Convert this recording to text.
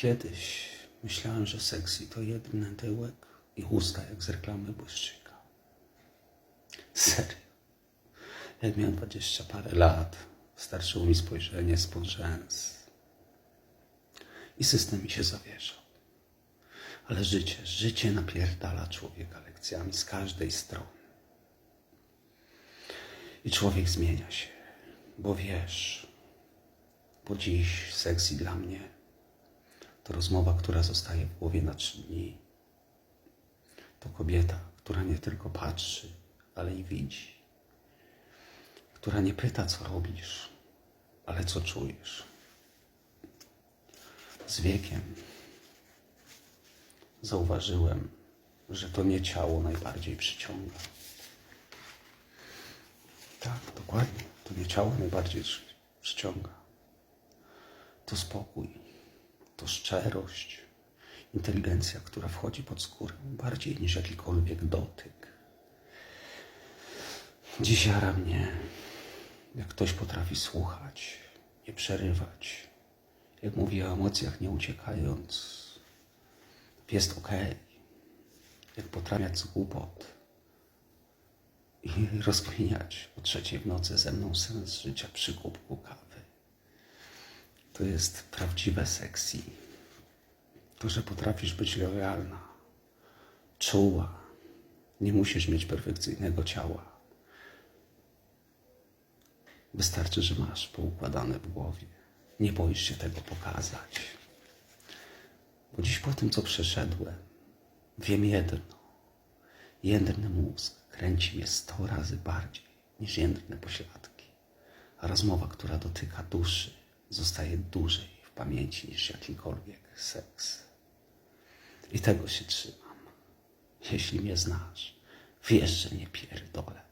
Kiedyś myślałem, że seksy to jedyny tyłek i usta jak z reklamy błyszczyka. Serio. Jak miałem dwadzieścia parę lat, starczyło mi spojrzenie spod rzęs. I system mi się zawieszał. Ale życie, życie napierdala człowieka lekcjami z każdej strony. I człowiek zmienia się, bo wiesz, bo dziś seksy dla mnie to rozmowa, która zostaje w głowie na trzy dni. To kobieta, która nie tylko patrzy, ale i widzi. Która nie pyta, co robisz, ale co czujesz. Z wiekiem zauważyłem, że to nie ciało najbardziej przyciąga. Tak, dokładnie. To nie ciało najbardziej przy- przyciąga. To spokój, to szczerość, inteligencja, która wchodzi pod skórę bardziej niż jakikolwiek dotyk. Dziś jara mnie, jak ktoś potrafi słuchać, nie przerywać, jak mówi o emocjach, nie uciekając. Jest okej, jak potrafiać z głupot i rozkminiać o trzeciej w nocy ze mną sens życia przy kubku. To jest prawdziwe seksy. To, że potrafisz być lojalna, czuła. Nie musisz mieć perfekcyjnego ciała. Wystarczy, że masz poukładane w głowie. Nie boisz się tego pokazać. Bo dziś po tym, co przeszedłem, wiem jedno. Jędrny mózg kręci mnie sto razy bardziej niż jędrne pośladki. A rozmowa, która dotyka duszy, zostaje dłużej w pamięci niż jakikolwiek seks. I tego się trzymam. Jeśli mnie znasz, wiesz, że nie pierdolę.